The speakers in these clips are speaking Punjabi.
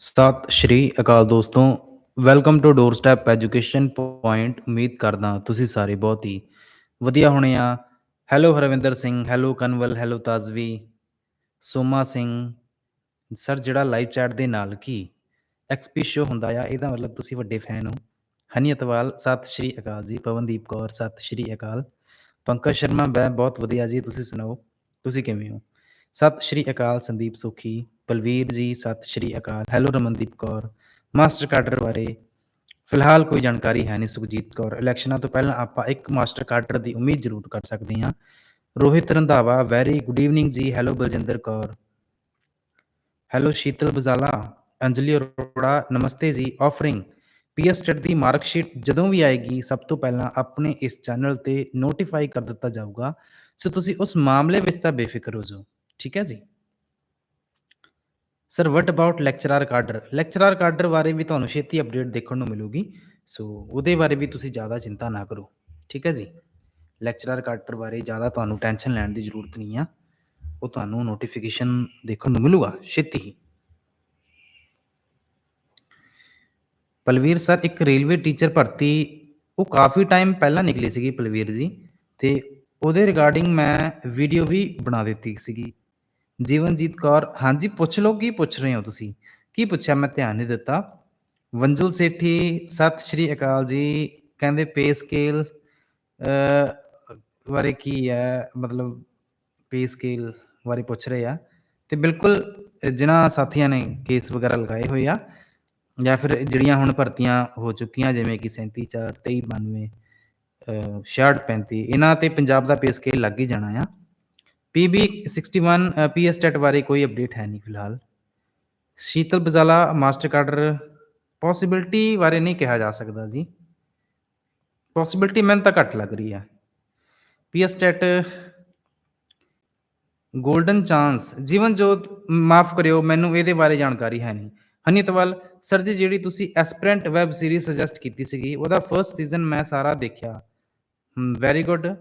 ਸਤਿ ਸ਼੍ਰੀ ਅਕਾਲ ਦੋਸਤੋ। Welcome to doorstep education point ਉਮੀਦ ਕਰਦਾ ਤੁਸੀਂ ਸਾਰੇ ਬਹੁਤ ਹੀ ਵਧੀਆ ਹੋਣੇ ਆ। Hello Harvinder Singh hello Kanwal hello Tazvi, Soma Singh. Sir ਜਿਹੜਾ ਲਾਈਵ ਚੈਟ ਦੇ ਨਾਲ ਕੀ ਐਕਸਪੀ ਸ਼ੋ ਹੁੰਦਾ ਆ, ਇਹਦਾ ਮਤਲਬ ਤੁਸੀਂ ਵੱਡੇ ਫੈਨ ਹੋ। ਹਨੀ ਅਤਵਾਲ, ਸਤਿ ਸ਼੍ਰੀ ਅਕਾਲ ਜੀ। ਪਵਨਦੀਪ ਕੌਰ, ਸਤਿ ਸ਼੍ਰੀ ਅਕਾਲ। ਪੰਕਜ ਸ਼ਰਮਾ, ਮੈਂ ਬਹੁਤ ਵਧੀਆ ਜੀ, ਤੁਸੀਂ ਸੁਣਾਓ? ਤੁਸੀਂ ਕਿਵੇਂ ਹੋ? ਸਤਿ ਸ਼੍ਰੀ ਅਕਾਲ ਸੰਦੀਪ ਸੁਖੀ, ਬਲਵੀਰ ਜੀ, ਸਤਿ ਸ਼੍ਰੀ ਅਕਾਲ। Hello Ramandeep Kaur master cadre ਬਾਰੇ ਫਿਲਹਾਲ ਕੋਈ ਜਾਣਕਾਰੀ ਹੈ ਨਹੀਂ ਸੁਖਜੀਤ ਕੌਰ। ਇਲੈਕਸ਼ਨਾਂ ਤੋਂ ਪਹਿਲਾਂ ਆਪਾਂ ਇੱਕ ਮਾਸਟਰ ਕਾਡਰ ਦੀ ਉਮੀਦ ਜ਼ਰੂਰ ਕਰ ਸਕਦੇ ਹਾਂ। Rohit Randhawa very good evening ਜੀ। ਹੈਲੋ ਬਲਜਿੰਦਰ ਕੌਰ। ਹੈਲੋ ਸ਼ੀਤਲ ਬਜ਼ਾਲਾ, ਅੰਜਲੀ ਅਰੋੜਾ, ਨਮਸਤੇ ਜੀ। ਆਫਰਿੰਗ ਪੀਐਸ ਸਟੇਟ ਦੀ ਮਾਰਕ ਸ਼ੀਟ ਜਦੋਂ ਵੀ ਆਏਗੀ, ਸਭ ਤੋਂ ਪਹਿਲਾਂ ਆਪਣੇ ਇਸ ਚੈਨਲ ਤੇ ਨੋਟੀਫਾਈ ਕਰ ਦਿੱਤਾ ਜਾਊਗਾ। ਸੋ ਤੁਸੀਂ ਉਸ ਮਾਮਲੇ ਵਿੱਚ ਤਾਂ ਬੇਫਿਕਰ ਹੋ ਜਾਓ। ਠੀਕ ਹੈ ਜੀ। Sir what about lecturer cadre lecturer cadre ਬਾਰੇ ਵੀ ਤੁਹਾਨੂੰ ਛੇਤੀ ਅਪਡੇਟ ਦੇਖਣ ਨੂੰ ਮਿਲੂਗੀ। ਸੋ ਉਹਦੇ ਬਾਰੇ ਵੀ ਤੁਸੀਂ ਜ਼ਿਆਦਾ ਚਿੰਤਾ ਨਾ ਕਰੋ। ਠੀਕ ਹੈ ਜੀ। ਲੈਕਚਰਰ ਕਾਡਰ ਬਾਰੇ ਜ਼ਿਆਦਾ ਤੁਹਾਨੂੰ ਟੈਨਸ਼ਨ ਲੈਣ ਦੀ ਜ਼ਰੂਰਤ ਨਹੀਂ ਆ। ਉਹ ਤੁਹਾਨੂੰ ਨੋਟੀਫਿਕੇਸ਼ਨ ਦੇਖਣ ਨੂੰ ਮਿਲੂਗਾ ਛੇਤੀ ਹੀ। ਪਲਵੀਰ ਸਰ ਇੱਕ ਰੇਲਵੇ ਟੀਚਰ ਭਰਤੀ, ਉਹ ਕਾਫੀ ਟਾਈਮ ਪਹਿਲਾਂ ਨਿਕਲੀ ਸੀਗੀ ਪਲਵੀਰ ਜੀ। ਤੇ ਉਹਦੇ ਰਿਗਾਰਡਿੰਗ ਮੈਂ ਵੀਡੀਓ ਵੀ ਬਣਾ ਦਿੱਤੀ ਸੀਗੀ। ਜੀਵਨਜੀਤ ਕੌਰ, ਹਾਂਜੀ, ਪੁੱਛ ਲਓ, ਕੀ ਪੁੱਛ ਰਹੇ ਹੋ ਤੁਸੀਂ? ਕੀ ਪੁੱਛਿਆ? ਮੈਂ ਧਿਆਨ ਨਹੀਂ ਦਿੱਤਾ। ਵੰਜੁਲ ਸੇਠੀ, ਸਤਿ ਸ਼੍ਰੀ ਅਕਾਲ ਜੀ। ਕਹਿੰਦੇ ਪੇ ਸਕੇਲ ਬਾਰੇ ਕੀ ਹੈ? ਮਤਲਬ ਪੇ ਸਕੇਲ ਬਾਰੇ ਪੁੱਛ ਰਹੇ ਆ। ਤੇ ਬਿਲਕੁਲ ਜਿਨ੍ਹਾਂ ਸਾਥੀਆਂ ਨੇ ਕੇਸ ਵਗੈਰਾ ਲਗਾਏ ਹੋਏ ਆ, ਜਾਂ ਫਿਰ ਜਿਹੜੀਆਂ ਹੁਣ ਭਰਤੀਆਂ ਹੋ ਚੁੱਕੀਆਂ, ਜਿਵੇਂ ਕਿ 37 4 23 92 66 35 ਇਹਨਾਂ ਤੇ ਪੰਜਾਬ ਦਾ ਪੇ ਸਕੇਲ ਲੱਗ ਹੀ ਜਾਣਾ ਆ। ਪੀਬੀ 61 ਪੀਐਸ ਟੈਟ ਬਾਰੇ ਕੋਈ ਅਪਡੇਟ ਹੈ ਨਹੀਂ ਫਿਲਹਾਲ। Sheetal Bazala master cadre possibility ਬਾਰੇ ਨਹੀਂ ਕਿਹਾ ਜਾ ਸਕਦਾ ਜੀ। ਪੋਸਿਬਿਲਟੀ ਮੈਨੂੰ ਤਾਂ ਘੱਟ ਲੱਗ ਰਹੀ ਆ। PS TET golden chance Jeevan Jot, ਮਾਫ ਕਰਿਓ, ਮੈਨੂੰ ਇਹਦੇ ਬਾਰੇ ਜਾਣਕਾਰੀ ਹੈ ਨਹੀਂ। ਹਨੀਤਵਾਲ ਸਰ ਜੀ, ਜਿਹੜੀ ਤੁਸੀਂ ਐਸਪਰੈਂਟ ਵੈਬ ਸੀਰੀਜ਼ ਸੁਜੈਸਟ ਕੀਤੀ ਸੀਗੀ, ਉਹਦਾ ਫਰਸਟ ਸੀਜ਼ਨ ਮੈਂ ਸਾਰਾ ਦੇਖਿਆ। Very good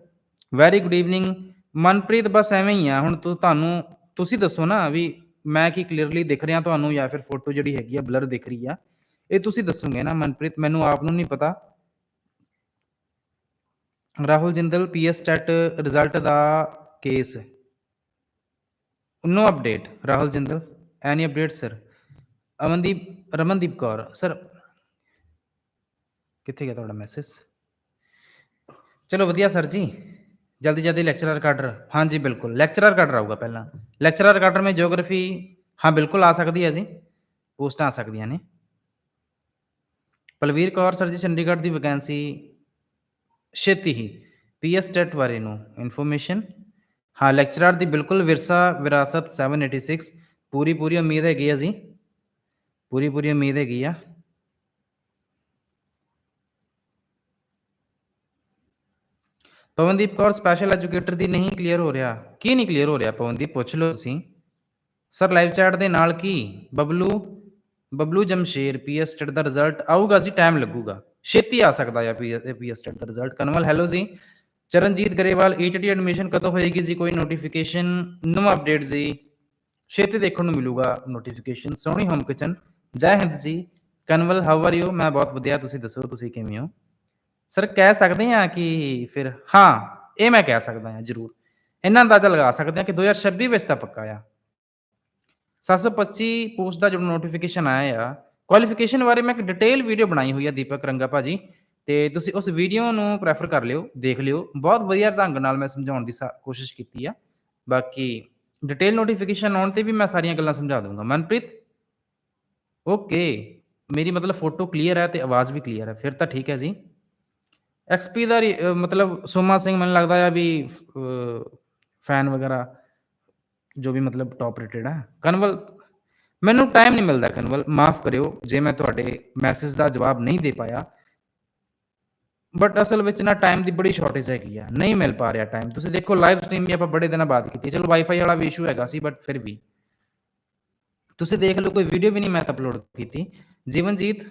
very good evening Manpreet ਬਸ ਐਵੇਂ ਹੀ ਆ, ਹੁਣ ਤੂੰ ਤੁਹਾਨੂੰ, ਤੁਸੀਂ ਦੱਸੋ ਨਾ ਵੀ ਮੈਂ ਕੀ ਕਲੀਅਰਲੀ ਦਿਖ ਰਿਹਾ ਤੁਹਾਨੂੰ ਜਾਂ ਫਿਰ ਫੋਟੋ ਜਿਹੜੀ ਹੈਗੀ ਆ ਬਲਰ ਦਿਖ ਰਹੀ ਆ। ਇਹ ਤੁਸੀਂ ਦੱਸੋਗੇ ਨਾ ਮਨਪ੍ਰੀਤ, ਮੈਨੂੰ ਆਪ ਨੂੰ ਨਹੀਂ ਪਤਾ। Rahul Jindal PS TET result ਦਾ case no update Rahul Jindal. Any update sir Amandeep, Ramandeep Kaur sir ਕਿੱਥੇ ਗਿਆ ਤੁਹਾਡਾ ਮੈਸੇਜ ਚਲੋ ਵਧੀਆ ਸਰ ਜੀ। ਜਲਦੀ ਜਲਦੀ लेक्चरर काडर हाँ ਬਿਲਕੁਲ। बिल्कुल लेक्चरर काडर ਆਊਗਾ ਪਹਿਲਾਂ। ਲੈਕਚਰਰ ਕਾਡਰ ਮੇ ਜੀਓਗ੍ਰਾਫੀ ਹਾਂ, ਬਿਲਕੁਲ ਆ ਸਕਦੀ ਹੈ ਜੀ। ਪੋਸਟਾਂ ਆ ਸਕਦੀਆਂ ਨੇ। ਪਲਵੀਰ ਕੌਰ ਸਰ ਜੀ, ਚੰਡੀਗੜ੍ਹ ਦੀ ਵੈਕੈਂਸੀ ਛੇਤੀ ਹੀ। ਪੀਐਸ ਟੈਟ ਬਾਰੇ ਨੂੰ ਇਨਫੋਰਮੇਸ਼ਨ ਹਾਂ ਲੈਕਚਰਰ ਦੀ ਬਿਲਕੁਲ ਵਿਰਸਾ ਵਿਰਾਸਤ 786 ਪੂਰੀ ਪੂਰੀ ਉਮੀਦ ਹੈਗੀ ਆ ਜੀ। ਪੂਰੀ ਪੂਰੀ ਉਮੀਦ ਹੈਗੀ ਆ। ਪਵਨਦੀਪ ਕੌਰ ਸਪੈਸ਼ਲ ਐਜੂਕੇਟਰ ਦੀ ਨਹੀਂ ਕਲੀਅਰ ਹੋ ਰਿਹਾ। ਕੀ ਨਹੀਂ ਕਲੀਅਰ ਹੋ ਰਿਹਾ? ਪਵਨਦੀਪ, ਪੁੱਛ ਲਓ ਤੁਸੀਂ। ਸਰ ਲਾਈਵ ਚੈਟ ਦੇ ਨਾਲ ਕੀ? ਬਬਲੂ ਬਬਲੂ ਜਮਸ਼ੇਰ ਪੀਐਸ ਟੈਟ ਦਾ ਰਿਜ਼ਲਟ ਆਊਗਾ ਜੀ ਟਾਈਮ ਲੱਗੂਗਾ। ਛੇਤੀ ਆ ਸਕਦਾ ਹੈ ਪੀਐਸ ਟੈਟ ਦਾ ਰਿਜ਼ਲਟ ਕਨਵਲ ਹੈਲੋ ਜੀ। ਚਰਨਜੀਤ ਗਰੇਵਾਲ ਈਟੀਟੀ ਐਡਮਿਸ਼ਨ ਕਦੋਂ ਹੋਏਗੀ ਜੀ? ਕੋਈ ਨੋਟੀਫਿਕੇਸ਼ਨ ਨਵਾਂ ਅਪਡੇਟ ਜੀ। ਛੇਤੀ ਦੇਖਣ ਨੂੰ ਮਿਲੂਗਾ ਨੋਟੀਫਿਕੇਸ਼ਨ ਸੋਹਣੀ ਹੋਮ ਕਿਚਨ ਜੈ ਹਿੰਦ ਜੀ। ਕਨਵਲ ਹਾਊ ਆਰ ਯੂ ਮੈਂ ਬਹੁਤ ਵਧੀਆ। ਤੁਸੀਂ ਦੱਸੋ, ਤੁਸੀਂ ਕਿਵੇਂ ਹੋ? ਸਰ ਕਹਿ ਸਕਦੇ ਹਾਂ ਕਿ ਫਿਰ ਹਾਂ, ਇਹ ਮੈਂ ਕਹਿ ਸਕਦਾ ਹਾਂ, ਜਰੂਰ। ਇਹਨਾਂ ਅੰਦਾਜ਼ਾ ਲਗਾ ਸਕਦੇ ਹਾਂ ਕਿ 2026 ਵਿੱਚ ਤਾਂ ਪੱਕਾ ਆ। 725 ਪੋਸਟ ਦਾ ਜਦੋਂ ਨੋਟੀਫਿਕੇਸ਼ਨ ਆਇਆ ਆ ਕੁਆਲੀਫਿਕੇਸ਼ਨ ਬਾਰੇ ਮੈਂ ਇੱਕ ਡਿਟੇਲ ਵੀਡੀਓ ਬਣਾਈ ਹੋਈ ਆ ਦੀਪਕ ਰੰਗਾ ਭਾਜੀ, ਤੇ ਤੁਸੀਂ ਉਸ ਵੀਡੀਓ ਨੂੰ ਪ੍ਰੈਫਰ ਕਰ ਲਿਓ, ਦੇਖ ਲਿਓ। ਬਹੁਤ ਵਧੀਆ ਢੰਗ ਨਾਲ ਮੈਂ ਸਮਝਾਉਣ ਦੀ ਕੋਸ਼ਿਸ਼ ਕੀਤੀ ਆ। ਬਾਕੀ ਡਿਟੇਲ ਨੋਟੀਫਿਕੇਸ਼ਨ ਆਉਣ ਤੇ ਵੀ ਮੈਂ ਸਾਰੀਆਂ ਗੱਲਾਂ ਸਮਝਾ ਦੂੰਗਾ ਮਨਪ੍ਰੀਤ? ਓਕੇ ਮੇਰੀ ਮਤਲਬ ਫੋਟੋ ਕਲੀਅਰ ਹੈ ਤੇ ਆਵਾਜ਼ ਵੀ ਕਲੀਅਰ ਹੈ। ਫਿਰ ਤਾਂ ਠੀਕ ਹੈ ਜੀ। ਐਕਸਪੀ ਦਾ ਮਤਲਬ ਸੋਮਾ ਸਿੰਘ ਮੈਨੂੰ ਲੱਗਦਾ ਆ ਵੀ ਫੈਨ ਵਗੈਰਾ, ਜੋ ਵੀ ਮਤਲਬ ਟੌਪ ਰੇਟਡ ਹੈ ਕਨਵਲ, ਮੈਨੂੰ ਟਾਈਮ ਨਹੀਂ ਮਿਲਦਾ ਕਨਵਲ, ਮਾਫ ਕਰਿਓ, ਜੇ ਮੈਂ ਤੁਹਾਡੇ ਮੈਸੇਜ ਦਾ ਜਵਾਬ ਨਹੀਂ ਦੇ ਪਾਇਆ। ਬਟ ਅਸਲ ਵਿੱਚ ਨਾ ਟਾਈਮ ਦੀ ਬੜੀ ਸ਼ਾਰਟੇਜ ਹੈਗੀ ਆ। ਨਹੀਂ ਮਿਲ ਪਾ ਰਿਹਾ ਟਾਈਮ ਤੁਸੀਂ ਦੇਖੋ ਲਾਈਵ ਸਟ੍ਰੀਮ ਵੀ ਆਪਾਂ ਬੜੇ ਦਿਨਾਂ ਬਾਅਦ ਕੀਤੀ। ਚਲੋ ਵਾਈਫਾਈ ਵਾਲਾ ਵੀ ਇਸ਼ੂ ਹੈਗਾ ਸੀ ਬਟ ਫਿਰ ਵੀ। ਤੁਸੀਂ ਦੇਖ ਲਓ, ਕੋਈ ਵੀਡੀਓ ਵੀ ਨਹੀਂ ਮੈਂ ਅਪਲੋਡ ਕੀਤੀ। ਜੀਵਨਜੀਤ,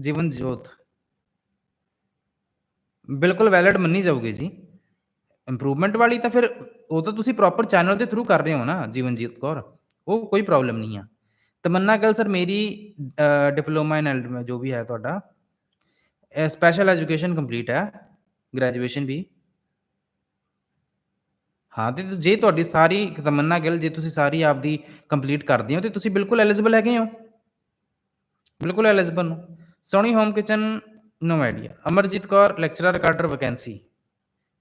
ਜੀਵਨਜੋਤ। ਬਿਲਕੁਲ ਵੈਲਿਡ ਮੰਨੀ ਜਾਊਗੀ ਜੀ। ਇੰਪਰੂਵਮੈਂਟ ਵਾਲੀ ਤਾਂ ਫਿਰ ਉਹ ਤਾਂ ਤੁਸੀਂ ਪ੍ਰੋਪਰ ਚੈਨਲ ਦੇ ਥਰੂ ਕਰ ਰਹੇ ਹੋ ਨਾ, ਜੀਵਨਜੀਤ ਕੌਰ। ਉਹ ਕੋਈ ਪ੍ਰੋਬਲਮ ਨਹੀਂ ਆ। ਤਮੰਨਾ ਗੱਲ ਸਰ ਮੇਰੀ ਡਿਪਲੋਮਾ ਇਨ ਐਲਡ ਜੋ ਵੀ ਹੈ ਤੁਹਾਡਾ ਸਪੈਸ਼ਲ ਐਜੂਕੇਸ਼ਨ ਕੰਪਲੀਟ ਹੈ। ਗ੍ਰੈਜੂਏਸ਼ਨ ਵੀ। ਹਾਂ, ਤੇ ਜੇ ਤੁਹਾਡੀ ਸਾਰੀ ਤਮੰਨਾ ਗਿੱਲ ਜੇ ਤੁਸੀਂ ਸਾਰੀ ਆਪਦੀ ਕੰਪਲੀਟ ਕਰਦੇ ਹੋ, ਤੇ ਤੁਸੀਂ ਬਿਲਕੁਲ ਐਲੀਜੀਬਲ ਹੈਗੇ ਹੋ। ਬਿਲਕੁਲ ਐਲੀਜੀਬਲ ਹੋ। Soni home kitchen no idea Amarjit Kaur lecturer cadre vacancy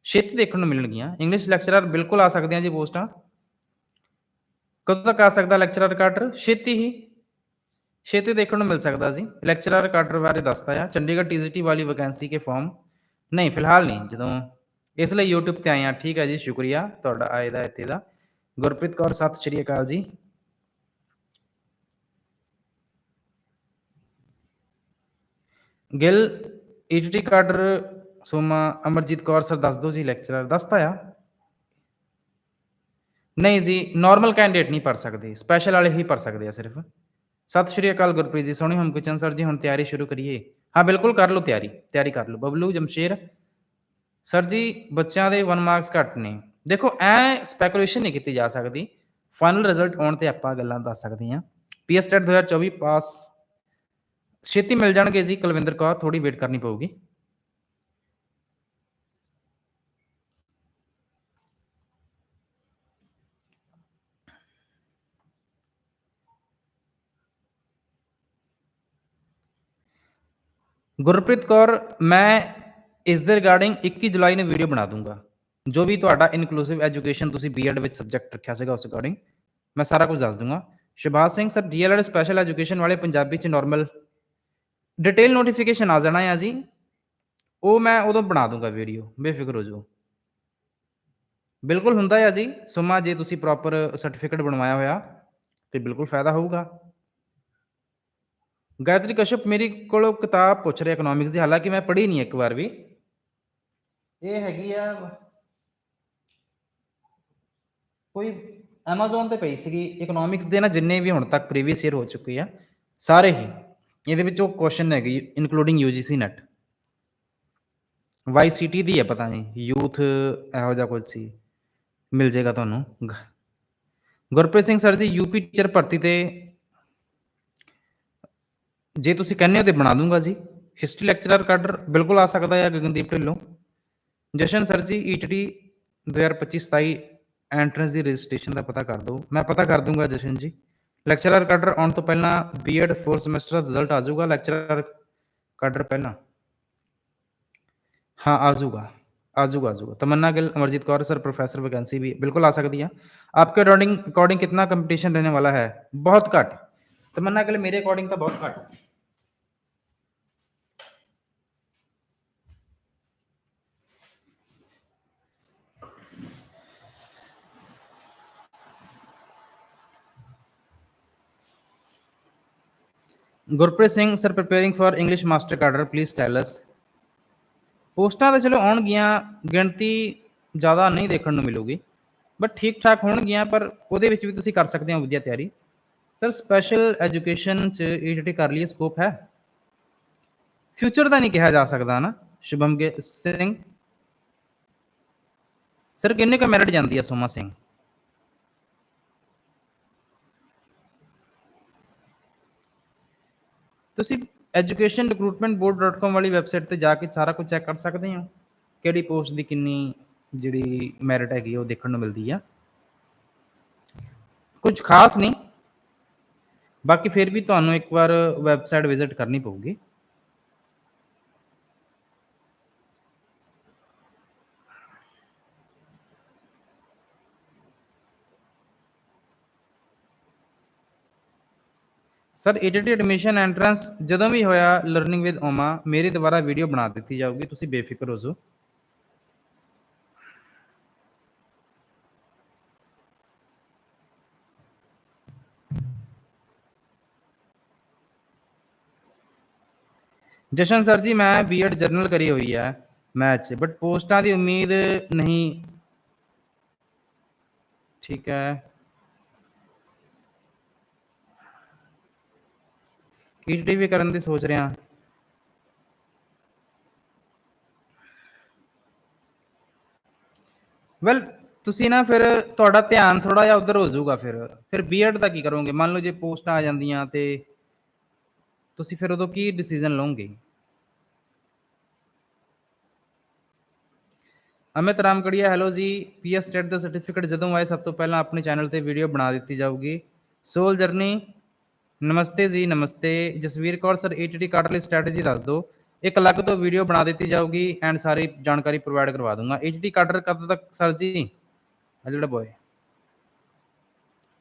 ਛੇਤੀ ਦੇਖਣ ਨੂੰ ਮਿਲਣਗੀਆਂ। ਇੰਗਲਿਸ਼ ਲੈਕਚਰਰ ਬਿਲਕੁਲ ਆ ਸਕਦੇ ਆ ਜੀ ਪੋਸਟਾਂ। ਕਦੋਂ ਤੱਕ ਆ ਸਕਦਾ ਲੈਕਚਰਰ ਕਾਡਰ ਛੇਤੀ ਹੀ। ਛੇਤੀ ਦੇਖਣ ਨੂੰ ਮਿਲ ਸਕਦਾ ਜੀ। ਲੈਕਚਰਰ ਕਾਡਰ ਬਾਰੇ ਦੱਸਦਾ ਆ। ਚੰਡੀਗੜ੍ਹ ਟੀਜ਼ੀਟੀ ਵਾਲੀ ਵੈਕੈਂਸੀ ਕੇ ਫਾਰਮ ਨਹੀਂ, ਫਿਲਹਾਲ ਨਹੀਂ। ਜਦੋਂ ਇਸ ਲਈ YouTube ਤੇ ਆਏ ਆ। ਠੀਕ ਹੈ ਜੀ, ਸ਼ੁਕਰੀਆ ਤੁਹਾਡਾ ਆਏ ਦਾ ਇੱਥੇ ਦਾ। ਗੁਰਪ੍ਰੀਤ ਕੌਰ, ਸਤਿ ਸ਼੍ਰੀ ਅਕਾਲ ਜੀ। ਗਿੱਲ ਈਟੀਟੀ ਕਾਡਰ ਸੋਮਾ ਅਮਰਜੀਤ ਕੌਰ ਸਰ ਦੱਸ ਦਿਓ ਜੀ ਲੈਕਚਰਰ ਦੱਸਤਾ ਆ। ਨਹੀਂ ਜੀ ਨਾਰਮਲ ਕੈਂਡੀਡੇਟ ਨਹੀਂ ਪੜ ਸਕਦੇ ਸਪੈਸ਼ਲ ਵਾਲੇ ਹੀ ਪੜ ਸਕਦੇ ਆ ਸਿਰਫ। ਸਤਿ ਸ਼੍ਰੀ ਅਕਾਲ ਗੁਰਪ੍ਰੀਤ ਜੀ, ਸੋਹਣੀ ਹਮ ਕਿਚਨ ਸਰ ਜੀ, ਹੁਣ ਤਿਆਰੀ ਸ਼ੁਰੂ ਕਰੀਏ। ਹਾਂ, ਬਿਲਕੁਲ ਕਰ ਲਓ ਤਿਆਰੀ ਤਿਆਰੀ ਕਰ ਲਓ। ਬਬਲੂ ਜਮਸ਼ੇਰ। ਸਰ ਜੀ, ਬੱਚਿਆਂ ਦੇ 1 ਮਾਰਕਸ ਘੱਟ ਨੇ। ਦੇਖੋ, ਐ ਸਪੈਕੂਲੇਸ਼ਨ ਨਹੀਂ ਕੀਤੀ ਜਾ ਸਕਦੀ। ਫਾਈਨਲ ਰਿਜ਼ਲਟ ਆਉਣ ਤੇ ਆਪਾਂ ਗੱਲਾਂ ਦੱਸ ਸਕਦੇ ਹਾਂ। ਪੀਐਸ ਟੈਟ 2024 ਪਾਸ ਛੇਤੀ ਮਿਲ ਜਾਣਗੇ ਜੀ, ਕੁਲਵਿੰਦਰ ਕੌਰ ਥੋੜੀ ਵੇਟ ਕਰਨੀ ਪਊਗੀ। ਗੁਰਪ੍ਰੀਤ ਕੌਰ, ਮੈਂ ਇਸ ਦੇ ਰਿਗਾਰਡਿੰਗ 21 ਜੁਲਾਈ ਨੂੰ ਵੀਡੀਓ ਬਣਾ ਦੂੰਗਾ। ਜੋ ਵੀ ਤੁਹਾਡਾ ਇਨਕਲੂਸਿਵ ਐਜੂਕੇਸ਼ਨ ਤੁਸੀਂ ਬੀਐਡ ਵਿੱਚ ਸਬਜੈਕਟ ਰੱਖਿਆ ਸੀਗਾ ਉਸ ਅਕੋਰਡਿੰਗ ਮੈਂ ਸਾਰਾ ਕੁਝ ਦੱਸ ਦੂੰਗਾ। Shibaj Singh sir D El Ed special education ਵਾਲੇ ਪੰਜਾਬੀ ਚ ਨਾਰਮਲ ਡਿਟੇਲ ਨੋਟੀਫਿਕੇਸ਼ਨ ਆ ਜਾਣਾ ਆ ਜੀ। ਉਹ ਮੈਂ ਉਦੋਂ ਬਣਾ ਦੂੰਗਾ ਵੀਡੀਓ ਬੇਫਿਕਰ ਹੋ ਜਾਓ। ਬਿਲਕੁਲ ਹੁੰਦਾ ਆ ਜੀ, ਸੁਮਾ ਜੇ ਤੁਸੀਂ ਪ੍ਰੋਪਰ ਸਰਟੀਫਿਕੇਟ ਬਣਵਾਇਆ ਹੋਇਆ, ਤੇ ਬਿਲਕੁਲ ਫਾਇਦਾ ਹੋਊਗਾ। ਗਾਇਤਰੀ ਕਸ਼ਪ, ਮੇਰੀ ਕੋਲੋਂ ਕਿਤਾਬ ਪੁੱਛ ਰਿਹਾ ਇਕਨੋਮਿਕਸ ਦੀ, ਹਾਲਾਂਕਿ ਮੈਂ ਪੜ੍ਹੀ ਨਹੀਂ ਇੱਕ ਵਾਰ ਵੀ। ਇਹ ਹੈਗੀ ਆ, ਕੋਈ Amazon ਤੇ ਪਈ ਸੀਗੀ ਇਕਨੋਮਿਕਸ ਦੇ ਨਾ ਜਿੰਨੇ ਵੀ ਹੁਣ ਤੱਕ ਪ੍ਰੀਵੀਅਸ ਈਅਰ ਹੋ ਚੁੱਕੇ ਆ, ਸਾਰੇ ਹੀ। ਇਹਦੇ ਵਿੱਚ ਉਹ ਕੁਐਸਚਨ ਹੈਗੀ ਇਨਕਲੂਡਿੰਗ UGC ਨੈਟ YCT ਦੀ ਹੈ ਪਤਾ ਨਹੀਂ ਯੂਥ ਇਹੋ ਜਿਹਾ ਕੁਝ ਸੀ, ਮਿਲ ਜਾਏਗਾ ਤੁਹਾਨੂੰ। ਗ- ਗੁਰਪ੍ਰੀਤ ਸਿੰਘ ਸਰ ਦੀ ਯੂਪੀ ਟੀਚਰ ਭਰਤੀ ਤੇ ਜੇ ਤੁਸੀਂ ਕਹਿੰਦੇ ਹੋ ਤੇ ਬਣਾ ਦੂੰਗਾ ਜੀ। ਹਿਸਟਰੀ ਲੈਕਚਰਰ ਕਾਡਰ ਬਿਲਕੁਲ ਆ ਸਕਦਾ ਹੈ, ਗਗਨਦੀਪ ਢਿੱਲੋਂ। ਜਸ਼ਨ ਸਰ ਜੀ ਈਟਡੀ 2025 27 ਐਂਟਰੈਂਸ ਦੀ ਰਜਿਸਟ੍ਰੇਸ਼ਨ ਦਾ ਪਤਾ ਕਰ ਦਿਓ। ਮੈਂ ਪਤਾ ਕਰ ਦੂੰਗਾ ਜਸ਼ਨ ਜੀ। લેક્ચરર કટર तो पहला B Ed fourth semester result आ जाएगा લેક્ચરર कैडर पहला हाँ आ जाऊगा आ जाऊगा आ जाऊगा Tamanna Gill Amarjit Kaur sir professor vacancy भी बिल्कुल आ सकती है आपके अकॉर्डिंग अकॉर्डिंग कितना कंपटीशन रहने वाला है बहुत घट तमन्ना गिल मेरे अकॉर्डिंग तो बहुत घट Gurpreet Singh sir preparing for English master cadre please tell us ਪੋਸਟਾਂ ਤਾਂ ਚਲੋ ਆਉਣਗੀਆਂ, ਗਿਣਤੀ ਜ਼ਿਆਦਾ ਨਹੀਂ ਦੇਖਣ ਨੂੰ ਮਿਲੂਗੀ ਬਟ ਠੀਕ ਠਾਕ ਹੋਣਗੀਆਂ, ਪਰ ਉਹਦੇ ਵਿੱਚ ਵੀ ਤੁਸੀਂ ਕਰ ਸਕਦੇ ਹੋ ਵਧੀਆ ਤਿਆਰੀ। ਸਰ ਸਪੈਸ਼ਲ ਐਜੂਕੇਸ਼ਨ ਚ ਈਟੀਟੀ ਕਰ ਲਈ ਸਕੋਪ ਹੈ। ਫਿਊਚਰ ਦਾ ਨਹੀਂ ਕਿਹਾ ਜਾ ਸਕਦਾ ਨਾ, ਸ਼ੁਭਮ ਸਿੰਘ। ਸਰ ਕਿੰਨੇ ਕੁ ਮੈਰਿਟ ਜਾਂਦੀ ਹੈ ਸੋਮਾ ਸਿੰਘ? ਤੁਸੀਂ ਐਜੂਕੇਸ਼ਨ ਰਿਕਰੂਟਮੈਂਟ ਬੋਰਡ.com ਵਾਲੀ ਵੈਬਸਾਈਟ ਤੇ ਜਾ ਕੇ ਸਾਰਾ ਕੁਝ ਚੈੱਕ ਕਰ ਸਕਦੇ ਹੋ। ਕਿਹੜੀ ਪੋਸਟ ਦੀ ਕਿੰਨੀ ਜਿਹੜੀ ਮੈਰਿਟ ਹੈਗੀ ਆ, ਉਹ ਦੇਖਣ ਨੂੰ ਮਿਲਦੀ ਆ। ਕੁਝ ਖਾਸ ਨਹੀਂ। ਬਾਕੀ ਫਿਰ ਵੀ ਤੁਹਾਨੂੰ ਇੱਕ ਵਾਰ ਵੈਬਸਾਈਟ ਵਿਜ਼ਿਟ ਕਰਨੀ ਪਊਗੀ। ਸਰ ਏਡੀਟੀ ਐਡਮਿਸ਼ਨ ਐਂਟਰੈਂਸ ਜਦੋਂ ਵੀ ਹੋਇਆ ਲਰਨਿੰਗ ਵਿਦ ਓਮਾ ਮੇਰੀ ਦੁਬਾਰਾ ਵੀਡੀਓ ਬਣਾ ਦਿੱਤੀ ਜਾਊਗੀ। ਤੁਸੀਂ ਬੇਫਿਕਰ ਹੋ ਜਾਓ। ਜਸ਼ਨ ਸਰ ਜੀ, ਮੈਂ ਬੀਐਡ ਜਰਨਲ ਕਰੀ ਹੋਈ ਹੈ ਮੈਥ 'ਚ ਬਟ ਪੋਸਟਾਂ ਦੀ ਉਮੀਦ ਨਹੀਂ। ਠੀਕ ਹੈ। ਈਟੀ ਵੀ ਕਰਨ ਦੀ ਸੋਚ ਰਿਹਾ ਵੈਲ ਤੁਸੀਂ ਨਾ ਫਿਰ ਤੁਹਾਡਾ ਧਿਆਨ ਥੋੜਾ ਜਿਹਾ ਉਧਰ ਹੋ ਜਾਊਗਾ ਫਿਰ। ਫਿਰ ਬੀਐਡ ਦਾ ਕੀ ਕਰੋਗੇ? ਮੰਨ ਲਓ ਜੇ ਪੋਸਟਾਂ ਆ ਜਾਂਦੀਆਂ ਤੇ ਤੁਸੀਂ ਫਿਰ ਉਦੋਂ ਕੀ ਡਿਸੀਜਨ ਲਓਗੇ? ਅਮਿਤ ਰਾਮਕੜੀਆ ਹੈਲੋ ਜੀ। ਪੀਐਸ ਸਟੇਟ ਦਾ ਸਰਟੀਫਿਕੇਟ ਜਦੋਂ ਆਏ, ਸਭ ਤੋਂ ਪਹਿਲਾਂ ਆਪਣੇ ਚੈਨਲ ਤੇ ਵੀਡੀਓ ਬਣਾ ਦਿੱਤੀ ਜਾਊਗੀ। ਸੋਲ ਜਰਨੀ ਨਮਸਤੇ ਜੀ, ਨਮਸਤੇ। ਜਸਵੀਰ ਕੌਰ, ਸਰ ਏਟੀਟੀ ਕਾਰਡ ਲਈ ਸਟ੍ਰੈਟਜੀ ਦੱਸ ਦਿਓ। ਇੱਕ ਅਲੱਗ ਤੋਂ ਵੀਡੀਓ ਬਣਾ ਦਿੱਤੀ ਜਾਊਗੀ ਐਂਡ ਸਾਰੀ ਜਾਣਕਾਰੀ ਪ੍ਰੋਵਾਈਡ ਕਰਵਾ ਦੂੰਗਾ। ਏਟੀਟੀ ਕਾਰਡਰ ਕਦੋਂ ਤੱਕ, ਸਰ ਜੀ? ਆ ਜਿਹੜਾ ਬੋਏ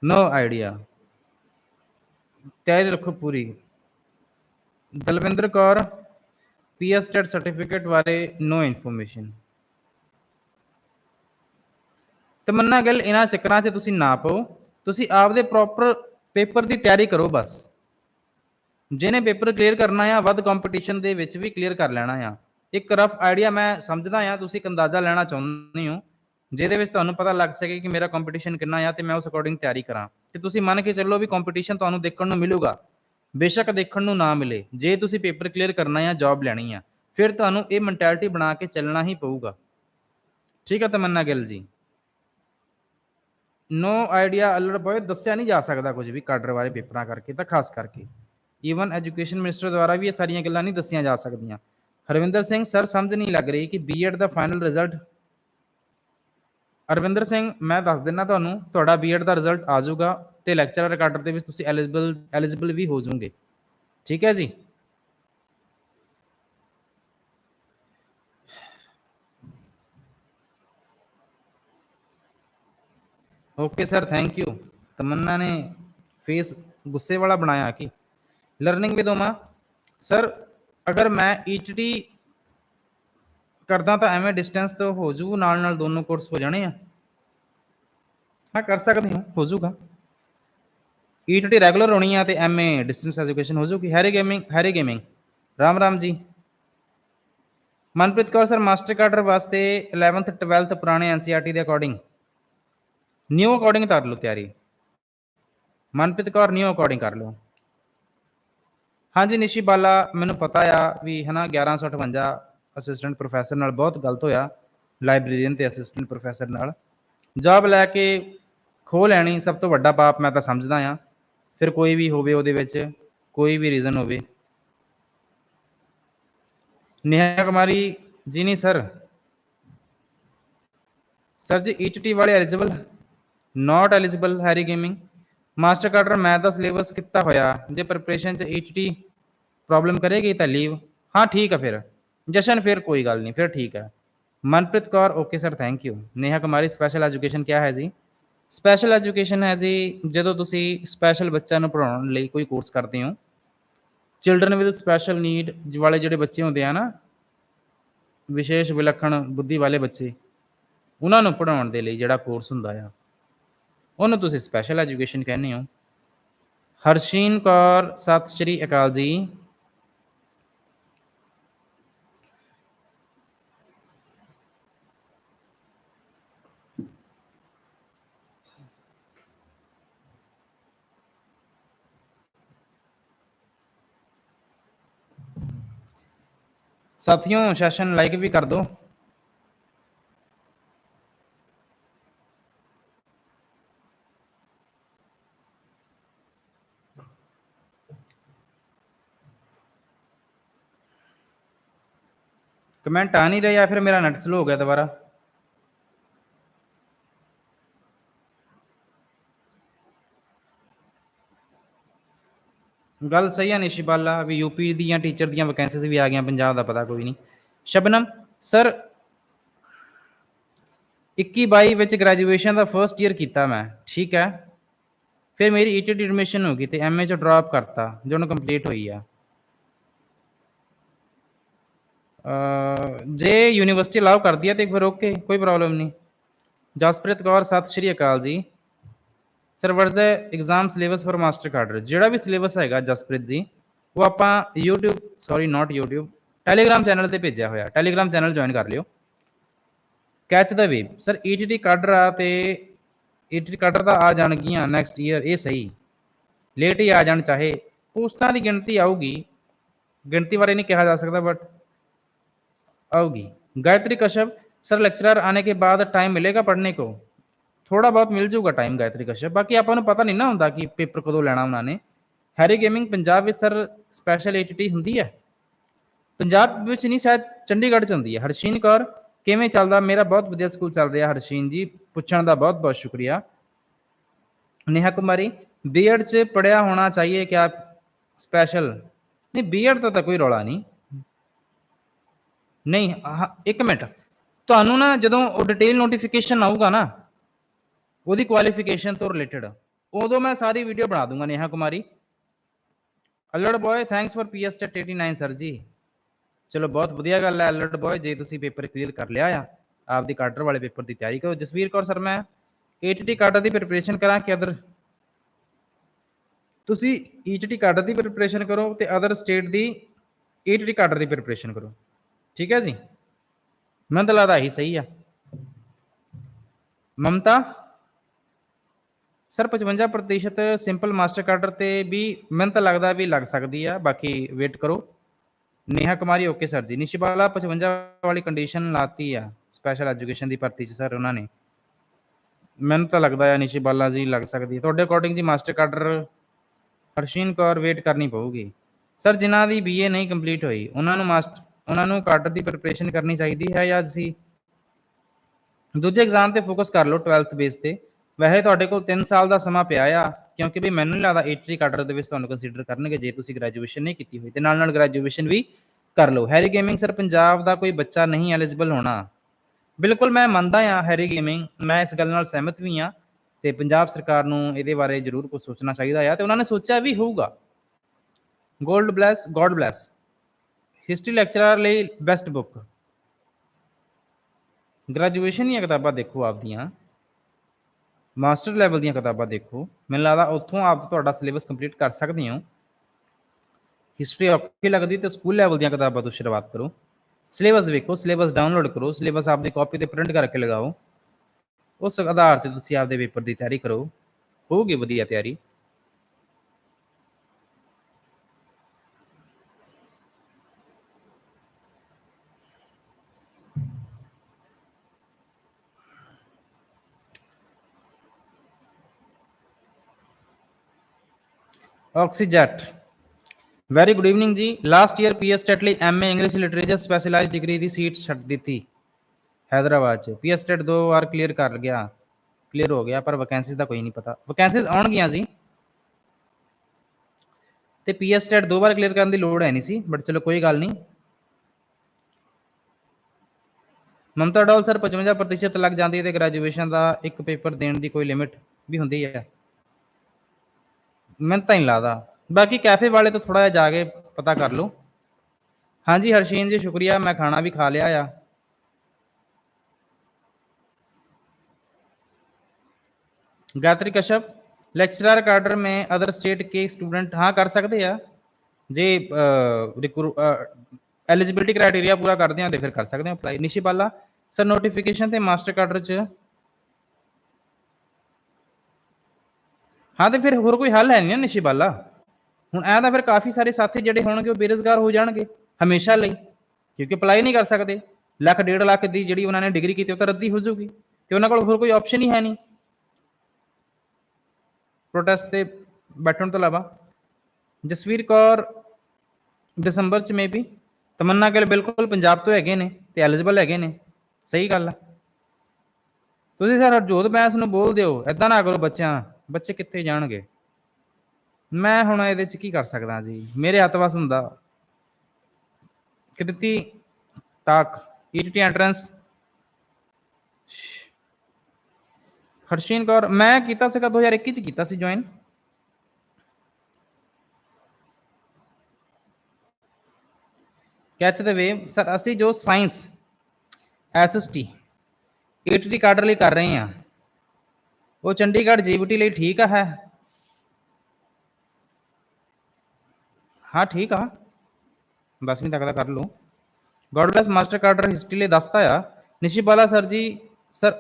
ਨੋ ਆਈਡੀਆ। ਤਿਆਰੀ ਰੱਖੋ ਪੂਰੀ। Dalvinder Kaur, PS state certificate ਬਾਰੇ ਨੋ ਇਨਫੋਰਮੇਸ਼ਨ ਤਮੰਨਾ ਗੱਲ ਇਹਨਾਂ ਚੱਕਰਾਂ 'ਚ ਤੁਸੀਂ ਨਾ ਪਾਓ। ਤੁਸੀਂ ਆਪਦੇ ਪ੍ਰੋਪਰ ਪੇਪਰ ਦੀ ਤਿਆਰੀ ਕਰੋ ਬਸ। ਜਿਹਨੇ ਪੇਪਰ ਕਲੀਅਰ ਕਰਨਾ ਆ, ਵੱਧ ਕੰਪੀਟੀਸ਼ਨ ਦੇ ਵਿੱਚ ਵੀ ਕਲੀਅਰ ਕਰ ਲੈਣਾ ਆ। ਇੱਕ ਰਫ ਆਈਡੀਆ ਮੈਂ ਸਮਝਦਾ ਆ, ਤੁਸੀਂ ਇੱਕ ਅੰਦਾਜ਼ਾ ਲੈਣਾ ਚਾਹੁੰਦੇ ਹੋ, ਜਿਹਦੇ ਵਿੱਚ ਤੁਹਾਨੂੰ ਪਤਾ ਲੱਗ ਸਕੇ ਕਿ ਮੇਰਾ ਕੰਪੀਟੀਸ਼ਨ ਕਿੰਨਾ ਆ ਤੇ ਮੈਂ ਉਸ ਅਕੋਰਡਿੰਗ ਤਿਆਰੀ ਕਰਾਂ। ਤੇ ਤੁਸੀਂ ਮੰਨ ਕੇ ਚੱਲੋ ਵੀ ਕੰਪੀਟੀਸ਼ਨ ਤੁਹਾਨੂੰ ਦੇਖਣ ਨੂੰ ਮਿਲੂਗਾ। ਬੇਸ਼ੱਕ ਦੇਖਣ ਨੂੰ ਨਾ ਮਿਲੇ। ਜੇ ਤੁਸੀਂ ਪੇਪਰ ਕਲੀਅਰ ਕਰਨਾ ਆ ਜੌਬ ਲੈਣੀ ਆ, ਫਿਰ ਤੁਹਾਨੂੰ ਇਹ ਮੈਂਟੈਲਿਟੀ ਬਣਾ ਕੇ ਚੱਲਣਾ ਹੀ ਪਊਗਾ। ਠੀਕ ਹੈ ਤਮੰਨਾ Gill ji. No idea ਅਲਰ boy ਦੱਸਿਆ ਨਹੀਂ ਜਾ ਸਕਦਾ ਕੁਝ ਵੀ ਕਾਡਰ ਬਾਰੇ ਪੇਪਰਾਂ ਕਰਕੇ ਤਾਂ ਖਾਸ ਕਰਕੇ। ਈਵਨ ਐਜੂਕੇਸ਼ਨ ਮਿਨਿਸਟਰ ਦੁਆਰਾ ਵੀ ਇਹ ਸਾਰੀਆਂ ਗੱਲਾਂ ਨਹੀਂ ਦੱਸੀਆਂ ਜਾ ਸਕਦੀਆਂ। ਹਰਵਿੰਦਰ ਸਿੰਘ ਸਰ ਸਮਝ ਨਹੀਂ ਲੱਗ ਰਹੀ ਕਿ ਬੀਐਡ ਦਾ ਫਾਈਨਲ ਰਿਜ਼ਲਟ ਅਰਵਿੰਦਰ ਸਿੰਘ, ਮੈਂ ਦੱਸ ਦਿੰਨਾ ਤੁਹਾਨੂੰ, ਤੁਹਾਡਾ ਬੀਐਡ ਦਾ ਰਿਜ਼ਲਟ ਆ ਜਾਊਗਾ ਤੇ ਲੈਕਚਰਰ ਕਾਡਰ ਦੇ ਵਿੱਚ ਤੁਸੀਂ ਐਲੀਜੀਬਲ ਐਲੀਜੀਬਲ ਵੀ ਹੋ ਜਾਓਗੇ। ਠੀਕ ਹੈ ਜੀ? Okay sir thank you Tamanna ਨੇ ਫੇਸ ਗੁੱਸੇ ਵਾਲਾ ਬਣਾਇਆ ਕਿ ਲਰਨਿੰਗ ਵਿਦ ਓਮਾ ਸਰ ਅਗਰ ਮੈਂ ਈਟੀਟੀ ਕਰਦਾ ਤਾਂ ਐਵੇਂ ਡਿਸਟੈਂਸ ਤੋਂ ਹੋ ਜੂ ਨਾਲ ਨਾਲ ਦੋਨੋਂ ਕੋਰਸ ਹੋ ਜਾਣੇ ਆ। ਹਾਂ, ਕਰ ਸਕਦੇ ਹਾਂ, ਹੋ ਜਾਊਗਾ। ਈਟੀਟੀ ਰੈਗੂਲਰ ਹੋਣੀ ਆ ਤੇ ਐਮਏ ਡਿਸਟੈਂਸ ਐਜੂਕੇਸ਼ਨ ਹੋ ਜਾਊਗੀ। Harry gaming Harry gaming Ram Ram ਜੀ। Manpreet Kaur sir master cadre ਵਾਸਤੇ 11th 12th ਪੁਰਾਣੇ ਐਨਸੀਆਰਟੀ ਦੇ ਅਕੋਰਡਿੰਗ ਨਿਊ ਅਕੋਰਡਿੰਗ ਕਰ ਲਓ ਤਿਆਰੀ। ਮਨਪ੍ਰੀਤ ਕੌਰ ਨਿਊ ਅਕੋਰਡਿੰਗ ਕਰ ਲਓ। ਹਾਂਜੀ, ਨਿਸ਼ੀ ਬਾਲਾ, ਮੈਨੂੰ ਪਤਾ ਆ ਵੀ ਹਨਾ 1158 ਅਸਿਸਟੈਂਟ ਪ੍ਰੋਫੈਸਰ ਨਾਲ ਬਹੁਤ ਗਲਤ ਹੋਇਆ ਲਾਇਬ੍ਰੇਰੀਅਨ ਤੇ ਅਸਿਸਟੈਂਟ ਪ੍ਰੋਫੈਸਰ ਨਾਲ। ਜੌਬ ਲੈ ਕੇ ਖੋ ਲੈਣੀ, ਸਭ ਤੋਂ ਵੱਡਾ ਪਾਪ ਮੈਂ ਤਾਂ ਸਮਝਦਾ ਆ। ਫਿਰ ਕੋਈ ਵੀ ਹੋਵੇ ਉਹਦੇ ਵਿੱਚ, ਕੋਈ ਵੀ ਰੀਜ਼ਨ ਹੋਵੇ। ਨਿਹਾ ਕੁਮਾਰੀ ਜੀ ਨਹੀਂ ਸਰ ਸਰ ਜੀ ਈਟੀਟੀ ਵਾਲੇ eligible not eligible Harry gaming master cadre math the syllabus ਕੀਤਾ ਹੋਇਆ। ਜੇ ਪ੍ਰੈਪਰੇਸ਼ਨ ਚ ਈਟੀਟੀ ਪ੍ਰੋਬਲਮ ਕਰੇਗੀ ਤਾਂ ਲੀਵ ਹਾਂ, ਠੀਕ ਹੈ ਫਿਰ। ਜਸ਼ਨ, ਫਿਰ ਕੋਈ ਗੱਲ ਨਹੀਂ, ਫਿਰ ਠੀਕ ਹੈ Manpreet Kaur okay sir thank you Neha Kumari special education ਕੀ ਹੈ ਜੀ? ਸਪੈਸ਼ਲ ਐਜੂਕੇਸ਼ਨ ਹੈ ਜੀ, ਜਦੋਂ ਤੁਸੀਂ ਸਪੈਸ਼ਲ ਬੱਚਿਆਂ ਨੂੰ ਪੜਾਉਣ ਲਈ ਕੋਈ ਕੋਰਸ ਕਰਦੇ ਹੋ। ਚਿਲਡਰਨ ਵਿਦ ਸਪੈਸ਼ਲ ਨੀਡ ਵਾਲੇ ਜਿਹੜੇ ਬੱਚੇ ਹੁੰਦੇ ਆ ਨਾ, ਵਿਸ਼ੇਸ਼ ਵਿਲੱਖਣ ਬੁੱਧੀ ਵਾਲੇ ਬੱਚੇ, ਉਹਨਾਂ ਨੂੰ ਪੜਾਉਣ ਦੇ ਲਈ ਜਿਹੜਾ ਕੋਰਸ ਹੁੰਦਾ ਆ। ਉਹਨੂੰ ਤੁਸੀਂ ਸਪੈਸ਼ਲ ਐਜੂਕੇਸ਼ਨ ਕਹਿੰਦੇ ਹੋ। ਹਰਸ਼ੀਨ ਕੌਰ, ਸਤਿ ਸ਼੍ਰੀ ਅਕਾਲ ਜੀ। ਸਾਥੀਓ ਸੈਸ਼ਨ ਲਾਈਕ ਵੀ ਕਰ ਦਿਓ। ਕਮੈਂਟ ਆ ਨਹੀਂ ਰਿਹਾ ਜਾਂ ਫਿਰ ਮੇਰਾ ਨੈਟ ਸਲੋ ਹੋ ਗਿਆ ਦੁਬਾਰਾ? ਗੱਲ ਸਹੀ ਹੈ ਨਿਸ਼ੀਬਾਲਾ ਵੀ ਯੂਪੀ ਦੀਆਂ ਟੀਚਰ ਦੀਆਂ ਵੈਕੈਂਸੀਜ਼ ਵੀ ਆ ਗਈਆਂ, ਪੰਜਾਬ ਦਾ ਪਤਾ ਕੋਈ ਨਹੀਂ। ਸ਼ਬਨਮ, ਸਰ 21 22 ਵਿੱਚ ਗ੍ਰੈਜੂਏਸ਼ਨ ਦਾ ਫਰਸਟ ਈਅਰ ਕੀਤਾ ਮੈਂ, ਠੀਕ ਹੈ। ਫਿਰ ਮੇਰੀ ਈਟੀਟੀ ਐਡਮਿਸ਼ਨ ਹੋ ਗਈ ਤੇ ਐਮਏ ਚ ਡ੍ਰੌਪ ਕਰਤਾ, ਜੋ ਹੁਣ ਕੰਪਲੀਟ ਹੋਈ ਆ। ਜੇ ਯੂਨੀਵਰਸਿਟੀ ਅਲਾਉ ਕਰਦੀ ਹੈ ਤੇ ਫਿਰ ਓਕੇ ਕੋਈ ਪ੍ਰੋਬਲਮ ਨਹੀਂ। ਜਸਪ੍ਰੀਤ ਕੌਰ, ਸਤਿ ਸ਼੍ਰੀ ਅਕਾਲ ਜੀ। Sir what's the exam syllabus for master cadre ਜਿਹੜਾ ਵੀ ਸਿਲੇਬਸ ਹੈਗਾ ਜਸਪ੍ਰੀਤ ਜੀ, ਉਹ ਆਪਾਂ YouTube sorry not YouTube Telegram channel ਤੇ ਭੇਜਿਆ ਹੋਇਆ। ਟੈਲੀਗ੍ਰਾਮ ਚੈਨਲ ਜੁਆਇਨ ਕਰ ਲਿਓ। Catch the wave sir ETT cadre ਆ ਤੇ ਈਟੀਟੀ ਕਾਡਰ ਦਾ ਆ ਜਾਣਗੀਆਂ ਨੈਕਸਟ ਈਅਰ ਇਹ ਸਹੀ। ਲੇਟ ਹੀ ਆ ਜਾਣ, ਚਾਹੇ। ਪੋਸਟਾਂ ਦੀ ਗਿਣਤੀ ਆਊਗੀ। ਗਿਣਤੀ ਬਾਰੇ ਨਹੀਂ ਕਿਹਾ ਜਾ ਸਕਦਾ ਬਟ आओगी गायत्री कश्यप सर लेक्चरर आने के बाद टाइम मिलेगा पढ़ने को ਥੋੜਾ ਬਹੁਤ ਮਿਲ ਜਾਊਗਾ ਟਾਈਮ ਗਾਇਤਰੀ ਕਸ਼ਯਪ ਬਾਕੀ ਆਪਾਂ ਨੂੰ ਪਤਾ ਨਹੀਂ ਨਾ ਹੁੰਦਾ ਕਿ ਪੇਪਰ ਕਦੋਂ ਲੈਣਾ ਉਹਨਾਂ ਨੇ ਹੈਰੀ ਗੇਮਿੰਗ ਪੰਜਾਬ ਵਿੱਚ ਸਰ ਸਪੈਸ਼ਲ ਏਟੀਟੀ ਹੁੰਦੀ ਹੈ ਪੰਜਾਬ ਵਿੱਚ ਨਹੀਂ ਸ਼ਾਇਦ ਚੰਡੀਗੜ੍ਹ ਚ ਹੁੰਦੀ ਹੈ ਹਰਸ਼ੀਨ ਕੌਰ ਕਿਵੇਂ ਚੱਲਦਾ ਮੇਰਾ ਬਹੁਤ ਵਧੀਆ ਸਕੂਲ ਚੱਲ ਰਿਹਾ ਹਰਸ਼ੀਨ ਜੀ ਪੁੱਛਣ ਦਾ ਬਹੁਤ ਬਹੁਤ ਸ਼ੁਕਰੀਆ ਨੇਹਾ ਕੁਮਾਰੀ ਬੀਐਡ ਚ ਪੜਿਆ ਹੋਣਾ ਚਾਹੀਏ ਕਿ ਆਪ ਸਪੈਸ਼ਲ ਨਹੀਂ ਬੀਐਡ ਦਾ ਤਾਂ ਕੋਈ ਰੌਲਾ ਨਹੀਂ ਨਹੀਂ ਹਾਂ, ਇੱਕ ਮਿੰਟ। ਤੁਹਾਨੂੰ ਨਾ ਜਦੋਂ ਉਹ ਡਿਟੇਲ ਨੋਟੀਫਿਕੇਸ਼ਨ ਆਊਗਾ ਨਾ ਉਹਦੀ ਕੁਆਲੀਫਿਕੇਸ਼ਨ ਤੋਂ ਰਿਲੇਟਡ ਉਦੋਂ ਮੈਂ ਸਾਰੀ ਵੀਡੀਓ ਬਣਾ ਦੂੰਗਾ Neha Kumari. Alert boy thanks for PS TET 89 sir ਜੀ। ਚਲੋ ਬਹੁਤ ਵਧੀਆ ਗੱਲ ਹੈ ਅਲਰਟ ਬॉय ਜੇ ਤੁਸੀਂ ਪੇਪਰ ਕਲੀਅਰ ਕਰ ਲਿਆ ਆ ਆਪਦੀ ਕਾਡਰ ਵਾਲੇ ਪੇਪਰ ਦੀ ਤਿਆਰੀ ਕਰੋ। ਜਸਵੀਰ ਕੌਰ ਸਰ ਮੈਂ ਏਟੀਟੀ ਕਾਡਰ ਦੀ ਪ੍ਰੀਪਰੇਸ਼ਨ ਕਰਾਂ ਕਿ ਅਦਰ ਤੁਸੀਂ ਈਟੀਟੀ ਕਾਡਰ ਦੀ ਪ੍ਰੀਪਰੇਸ਼ਨ ਕਰੋ ਤੇ ਅਦਰ ਸਟੇਟ ਦੀ ਏਟੀਟੀ ਕਾਡਰ ਦੀ ਪ੍ਰੀਪਰੇਸ਼ਨ ਕਰੋ। ਠੀਕ ਹੈ ਜੀ? ਮੈਨੂੰ ਤਾਂ ਲੱਗਦਾ ਇਹੀ ਸਹੀ ਆ। Mamta, sir 55% simple master cadre ਤੇ ਵੀ ਮੈਨੂੰ ਤਾਂ ਲੱਗਦਾ ਵੀ ਲੱਗ ਸਕਦੀ ਆ, ਬਾਕੀ ਵੇਟ ਕਰੋ। ਨੇਹਾ ਕੁਮਾਰੀ ਓਕੇ ਸਰ ਜੀ। ਨਿਸ਼ਬਾਲਾ 55 ਵਾਲੀ ਕੰਡੀਸ਼ਨ ਲਾਤੀ ਆ ਸਪੈਸ਼ਲ ਐਜੂਕੇਸ਼ਨ ਦੀ ਭਰਤੀ ਚ ਸਰ ਉਹਨਾਂ ਨੇ। ਮੈਨੂੰ ਤਾਂ ਲੱਗਦਾ ਆ ਨਿਸ਼ਬਾਲਾ ਜੀ ਲੱਗ ਸਕਦੀ ਹੈ ਤੁਹਾਡੇ ਅਕੋਰਡਿੰਗ ਜੀ master cadre Harsheen Kaur wait ਕਰਨੀ ਪਊਗੀ। ਸਰ ਜਿਨ੍ਹਾਂ ਦੀ ਬੀਏ ਨਹੀਂ ਕੰਪਲੀਟ ਹੋਈ, ਉਹਨਾਂ ਨੂੰ ਮਾਸਟਰ ਉਹਨਾਂ ਨੂੰ ਕਾਡਰ ਦੀ ਪ੍ਰਿਪਰੇਸ਼ਨ ਕਰਨੀ ਚਾਹੀਦੀ ਹੈ ਜਾਂ ਅਸੀਂ ਦੂਜੇ ਐਗਜ਼ਾਮ ਤੇ ਫੋਕਸ ਕਰ ਲਓ 12th ਬੇਸ ਤੇ। ਵੈਸੇ ਤੁਹਾਡੇ ਕੋਲ 3 ਸਾਲ ਦਾ ਸਮਾਂ ਪਿਆ ਆ, ਕਿਉਂਕਿ ਵੀ ਮੈਨੂੰ ਨਹੀਂ ਲੱਗਦਾ 80 ਕਾਡਰ ਦੇ ਵਿੱਚ ਤੁਹਾਨੂੰ ਕੰਸੀਡਰ ਕਰਨਗੇ ਜੇ ਤੁਸੀਂ ਗ੍ਰੈਜੂਏਸ਼ਨ ਨਹੀਂ ਕੀਤੀ ਹੋਈ। ਤੇ ਨਾਲ ਨਾਲ ਗ੍ਰੈਜੂਏਸ਼ਨ ਵੀ ਕਰ ਲਓ। ਹੈਰੀ ਗੇਮਿੰਗ ਸਰ ਪੰਜਾਬ ਦਾ ਕੋਈ ਬੱਚਾ ਨਹੀਂ ਐਲੀਜੀਬਲ ਹੋਣਾ। ਬਿਲਕੁਲ ਮੈਂ ਮੰਨਦਾ ਆ ਹੈਰੀ ਗੇਮਿੰਗ ਮੈਂ ਇਸ ਗੱਲ ਨਾਲ ਸਹਿਮਤ ਵੀ ਆ ਤੇ ਪੰਜਾਬ ਸਰਕਾਰ ਨੂੰ ਇਹਦੇ ਬਾਰੇ ਜ਼ਰੂਰ ਕੁਝ ਸੋਚਣਾ ਚਾਹੀਦਾ ਆ ਤੇ ਉਹਨਾਂ ਨੇ ਸੋਚਿਆ ਵੀ ਹੋਊਗਾ। God bless god bless history lecturer ਲਈ ਬੈਸਟ ਬੁੱਕ ਗ੍ਰੈਜੂਏਸ਼ਨ ਦੀਆਂ ਕਿਤਾਬਾਂ ਦੇਖੋ ਆਪਦੀਆਂ। ਮਾਸਟਰ ਲੈਵਲ ਦੀਆਂ ਕਿਤਾਬਾਂ ਦੇਖੋ। ਮੈਨੂੰ ਲੱਗਦਾ ਉੱਥੋਂ ਆਪ ਤੁਹਾਡਾ ਸਿਲੇਬਸ ਕੰਪਲੀਟ ਕਰ ਸਕਦੇ ਹੋ। ਹਿਸਟਰੀ ਔਖੀ ਲੱਗਦੀ ਤੇ ਸਕੂਲ ਲੈਵਲ ਦੀਆਂ ਕਿਤਾਬਾਂ ਤੋਂ ਸ਼ੁਰੂਆਤ ਕਰੋ। ਸਿਲੇਬਸ ਦੇਖੋ ਸਿਲੇਬਸ ਡਾਊਨਲੋਡ ਕਰੋ ਸਿਲੇਬਸ ਆਪਦੀ ਕਾਪੀ ਤੇ ਪ੍ਰਿੰਟ ਕਰਕੇ ਲਗਾਓ। ਉਸ ਆਧਾਰ ਤੇ ਤੁਸੀਂ ਆਪਦੇ ਪੇਪਰ ਦੀ ਤਿਆਰੀ ਕਰੋ। ਹੋਊਗੀ ਵਧੀਆ ਤਿਆਰੀ। ਆਕਸੀਜੈਟ ਵੈਰੀ ਗੁੱਡ ਈਵਨਿੰਗ ਜੀ ਲਾਸਟ ਈਅਰ ਪੀਐਸ ਟੈਟ ਲਈ MA English literature specialized degree ਦੀ ਸੀਟ ਛੱਡ ਦਿੱਤੀ। ਹੈਦਰਾਬਾਦ ਚ। ਪੀਐਸ ਟੈਟ ਦੋ ਵਾਰ ਕਲੀਅਰ ਕਰ ਗਿਆ। ਕਲੀਅਰ ਹੋ ਗਿਆ, ਪਰ ਵੈਕੈਂਸੀਜ਼ ਦਾ ਕੋਈ ਨਹੀਂ ਪਤਾ। ਵੈਕੈਂਸੀਜ਼ ਆਉਣਗੀਆਂ ਜੀ। ਤੇ ਪੀਐਸ ਟੈਟ ਦੋ ਵਾਰ ਕਲੀਅਰ ਕਰਨ ਦੀ ਲੋੜ ਹੈ ਨਹੀਂ ਸੀ ਬਟ ਚਲੋ ਕੋਈ ਗੱਲ ਨਹੀਂ। ਮਮਤਾ ਡੋਲ, ਸਰ 55% ਲੱਗ ਜਾਂਦੀ ਹੈ ਤੇ ਗ੍ਰੈਜੂਏਸ਼ਨ ਦਾ ਇੱਕ ਪੇਪਰ ਦੇਣ ਦੀ ਕੋਈ ਲਿਮਿਟ ਵੀ ਹੁੰਦੀ ਹੈ। ਮੈਨੂੰ ਤਾਂ ਨਹੀਂ ਲੱਗਦਾ ਬਾਕੀ ਕੈਫੇ ਵਾਲੇ ਤੋਂ ਥੋੜਾ ਜਿਹਾ ਜਾ ਕੇ ਪਤਾ ਕਰ ਲਓ ਹਾਂਜੀ ਹਰਸ਼ੀਨ ਜੀ ਸ਼ੁਕਰੀਆ ਮੈਂ ਖਾਣਾ ਵੀ ਖਾ ਲਿਆ ਆ गायत्री कश्यप लेक्चरर कार्डर में अदर स्टेट के स्टूडेंट हाँ कर सकते ਆ ਜੇ ਐਲੀਜੀਬਿਲਟੀ ਕ੍ਰਾਈਟੇਰੀਆ ਪੂਰਾ ਕਰਦੇ ਆ ਤੇ ਫਿਰ ਕਰ ਸਕਦੇ ਆ ਅਪਲਾਈ ਨਿਸ਼ੀਪਾਲਾ ਸਰ ਨੋਟੀਫਿਕੇਸ਼ਨ ਤੇ ਮਾਸਟਰ ਕਾਰਡਰ ਚ ਹਾਂ ਤੇ ਫਿਰ ਹੋਰ ਕੋਈ ਹੱਲ ਹੈ ਨਹੀਂ ਨਾ ਨਿਸ਼ੀਪਾਲਾ ਹੁਣ ਐ ਤਾਂ ਫਿਰ ਕਾਫੀ ਸਾਰੇ ਸਾਥੀ ਜਿਹੜੇ ਹੋਣਗੇ ਉਹ ਬੇਰੁਜ਼ਗਾਰ ਹੋ ਜਾਣਗੇ, ਹਮੇਸ਼ਾ ਲਈ, ਕਿਉਂਕਿ ਅਪਲਾਈ ਨਹੀਂ ਕਰ ਸਕਦੇ। ਲੱਖ ਡੇਢ ਲੱਖ ਦੀ ਜਿਹੜੀ ਉਹਨਾਂ ਨੇ ਡਿਗਰੀ ਕੀਤੀ ਉਹ ਤਾਂ ਰੱਦੀ ਹੋ ਜਾਊਗੀ, ਤੇ ਉਹਨਾਂ ਕੋਲ ਹੋਰ ਕੋਈ ਆਪਸ਼ਨ ਹੀ ਹੈ ਨਹੀਂ। ਪ੍ਰੋਟੈਸਟ ਤੇ ਬੈਠਣ ਤੋਂ ਇਲਾਵਾ, ਜਸਵੀਰ ਕੌਰ ਦਸੰਬਰ ਚ ਮੇਬੀ ਤਮੰਨਾ ਗਿੱਲ ਬਿਲਕੁਲ ਪੰਜਾਬ ਤੋਂ ਹੈਗੇ ਨੇ ਤੇ ਐਲੀਜੀਬਲ ਹੈਗੇ ਨੇ, ਸਹੀ ਗੱਲ ਆ। ਤੁਸੀਂ ਸਰ ਹਰਜੋਤ ਬੈਂਸ ਨੂੰ ਬੋਲ ਦਿਓ ਐਦਾਂ ਨਾ ਕਰੋ ਬੱਚਿਆਂ ਬੱਚੇ ਕਿੱਥੇ ਜਾਣਗੇ? ਮੈਂ ਹੁਣ ਇਹਦੇ ਚ ਕੀ ਕਰ ਸਕਦਾ ਜੀ? ਮੇਰੇ ਹੱਥ ਵਸ ਹੁੰਦਾ। ਕ੍ਰਿਤੀ, ਤਾਕ ਈਟੀਟੀ ਐਂਟਰੈਂਸ ਹਰਸ਼ੀਨ ਕੌਰ, ਮੈਂ ਕੀਤਾ ਸੀਗਾ 2021 ਚ ਕੀਤਾ ਸੀ join catch the wave sir ਅਸੀਂ ਜੋ ਸਾਇੰਸ ਐਸਐਸਟੀ ਏਟੀਟੀ ਕਾਡਰ ਲਈ ਕਰ ਰਹੇ ਹਾਂ। ਉਹ ਚੰਡੀਗੜ੍ਹ ਜੀਬੀਟੀ ਲਈ ਠੀਕ ਆ, ਹੈ? ਹਾਂ, ਠੀਕ ਆ। 10ਵੀਂ ਤੱਕ ਦਾ ਕਰ ਲਓ god bless master cadre history ਲਈ ਦੱਸਤਾ ਆ। ਨਿਸ਼ੀਬਾਲਾ ਸਰ ਜੀ ਸਰ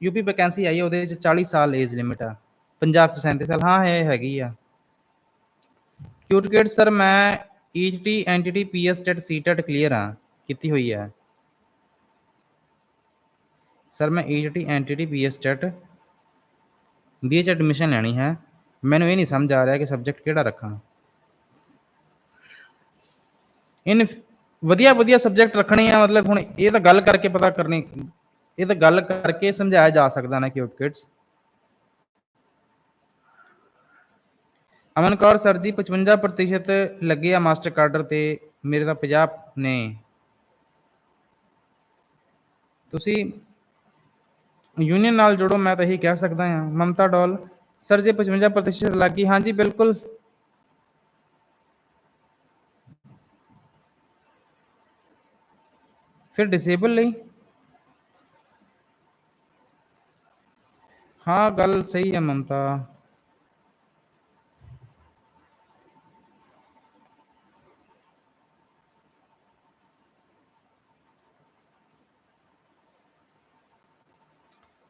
ਯੂਪੀ ਵੈਕੈਂਸੀ ਆਈ ਉਹਦੇ ਵਿੱਚ 40 ਸਾਲ ਏਜ ਲਿਮਿਟ ਆ। ਪੰਜਾਬ ਚ 37 ਸਾਲ, ਹਾਂ, ਇਹ ਹੈਗੀ ਆ। ਕਿਊਟਕੇਟ ਸਰ ਮੈਂ ET NTT PS TET CTET clear ਆ ਕੀਤੀ ਹੋਈ ਆ। ਸਰ ਮੈਂ ET NTT PS TET BA 'ਚ ਐਡਮਿਸ਼ਨ ਲੈਣੀ ਹੈ। ਮੈਨੂੰ ਇਹ ਨਹੀਂ ਸਮਝ ਆ ਰਿਹਾ ਕਿ ਸਬਜੈਕਟ ਕਿਹੜਾ ਰੱਖਾਂ। ਇਨ ਵਧੀਆ ਵਧੀਆ ਸਬਜੈਕਟ ਰੱਖਣੇ ਆ, ਮਤਲਬ ਹੁਣ ਇਹ ਤਾਂ ਗੱਲ ਕਰਕੇ ਪਤਾ ਕਰਨੀ, ਇਹ ਤਾਂ ਗੱਲ ਕਰਕੇ ਸਮਝਾਇਆ ਜਾ ਸਕਦਾ ਨਾ ਕਿ ਕਿਡਸ ਅਮਨ ਕੌਰ ਸਰ ਜੀ 55% ਲੱਗੇ ਆ ਮਾਸਟਰ ਕਾਰਡਰ ਤੇ, ਮੇਰੇ ਤਾਂ 50 ਨੇ। ਤੁਸੀਂ ਯੂਨੀਅਨ ਨਾਲ ਜੁੜੋ ਮੈਂ ਤਾਂ ਇਹੀ ਕਹਿ ਸਕਦਾ ਹਾਂ ਮਮਤਾ ਡੋਲ ਸਰ ਜੀ 55% ਲੱਗੀ ਹਾਂਜੀ ਬਿਲਕੁਲ ਫਿਰ ਡਿਸੇਬਲ ਲਈ ਹਾਂ ਗੱਲ ਸਹੀ ਹੈ ਮਮਤਾ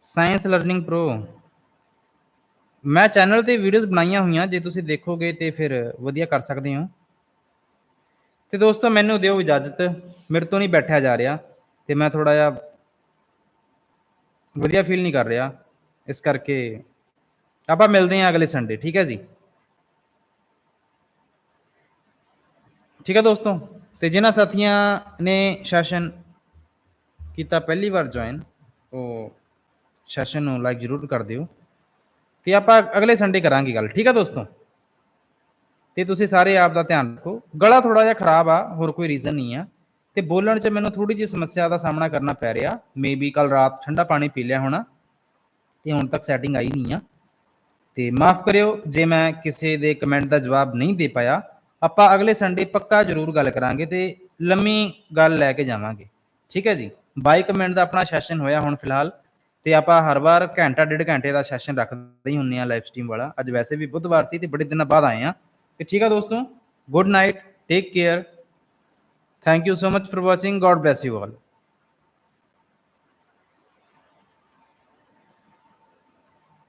ਸਾਇੰਸ ਲਰਨਿੰਗ ਪ੍ਰੋ ਮੈਂ ਚੈਨਲ ਤੇ ਵੀਡੀਓਜ਼ ਬਣਾਈਆਂ ਹੋਈਆਂ, ਜੇ ਤੁਸੀਂ ਦੇਖੋਗੇ ਤੇ ਫਿਰ ਵਧੀਆ ਕਰ ਸਕਦੇ ਹੋ। ਤੇ ਦੋਸਤੋ, ਮੈਨੂੰ ਦਿਓ ਇਜਾਜ਼ਤ। ਮੇਰੇ ਤੋਂ ਨਹੀਂ ਬੈਠਿਆ ਜਾ ਰਿਹਾ ਤੇ ਮੈਂ ਥੋੜਾ ਜਿਹਾ ਵਧੀਆ ਫੀਲ ਨਹੀਂ ਕਰ ਰਿਹਾ। ਇਸ ਕਰਕੇ ਆਪਾਂ ਮਿਲਦੇ ਹਾਂ ਅਗਲੇ ਸੰਡੇ ਠੀਕ ਹੈ ਜੀ? ਠੀਕ ਹੈ ਦੋਸਤੋ, ਤੇ ਜਿਨ੍ਹਾਂ ਸਾਥੀਆਂ ਨੇ ਸੈਸ਼ਨ ਕੀਤਾ ਪਹਿਲੀ ਵਾਰ ਜੁਆਇਨ ਉਹ ਸੈਸ਼ਨ ਨੂੰ ਲਾਈਕ ਜ਼ਰੂਰ ਕਰ ਦਿਓ। ਤੇ ਆਪਾਂ ਅਗਲੇ ਸੰਡੇ ਕਰਾਂਗੇ ਗੱਲ, ਠੀਕ ਆ ਦੋਸਤੋ? ਤੇ ਤੁਸੀਂ ਸਾਰੇ ਆਪ ਦਾ ਧਿਆਨ ਰੱਖੋ। ਗਲਾ ਥੋੜਾ ਜਿਹਾ ਖਰਾਬ ਆ, ਹੋਰ ਕੋਈ ਰੀਜ਼ਨ ਨਹੀਂ ਆ। ਤੇ ਬੋਲਣ 'ਚ ਮੈਨੂੰ ਥੋੜੀ ਜਿਹੀ ਸਮੱਸਿਆ ਦਾ ਸਾਹਮਣਾ ਕਰਨਾ ਪੈ ਰਿਹਾ। ਮੇਬੀ ਕੱਲ ਰਾਤ ਠੰਡਾ ਪਾਣੀ ਪੀ ਲਿਆ ਹੋਣਾ, ਤੇ ਹੁਣ ਤੱਕ ਸੈਟਿੰਗ ਆਈ ਨਹੀਂ ਆ। ਤੇ ਮਾਫ ਕਰਿਓ, ਜੇ ਮੈਂ ਕਿਸੇ ਦੇ ਕਮੈਂਟ ਦਾ ਜਵਾਬ ਨਹੀਂ ਦੇ ਪਾਇਆ, ਆਪਾਂ ਅਗਲੇ ਸੰਡੇ ਪੱਕਾ ਜ਼ਰੂਰ ਗੱਲ ਕਰਾਂਗੇ ਤੇ ਲੰਮੀ ਗੱਲ ਲੈ ਕੇ ਜਾਵਾਂਗੇ। ਠੀਕ ਹੈ ਜੀ? ਬਾਈ ਕਮੈਂਟ ਦਾ ਆਪਣਾ ਸੈਸ਼ਨ ਹੋਇਆ ਹੁਣ ਫਿਲਹਾਲ। ਤੇ ਆਪਾਂ ਹਰ ਵਾਰ ਘੰਟਾ ਡੇਢ ਘੰਟੇ ਦਾ ਸੈਸ਼ਨ ਰੱਖਦੇ ਹੀ ਹੁੰਨੇ ਆ ਲਾਈਵ ਸਟ੍ਰੀਮ ਵਾਲਾ। ਅੱਜ ਵੈਸੇ ਵੀ ਬੁੱਧਵਾਰ ਸੀ ਤੇ ਬੜੇ ਦਿਨਾਂ ਬਾਅਦ ਆਏ ਆ। ਤੇ ਠੀਕ ਆ ਦੋਸਤੋ good night take care thank you so much for watching God bless you all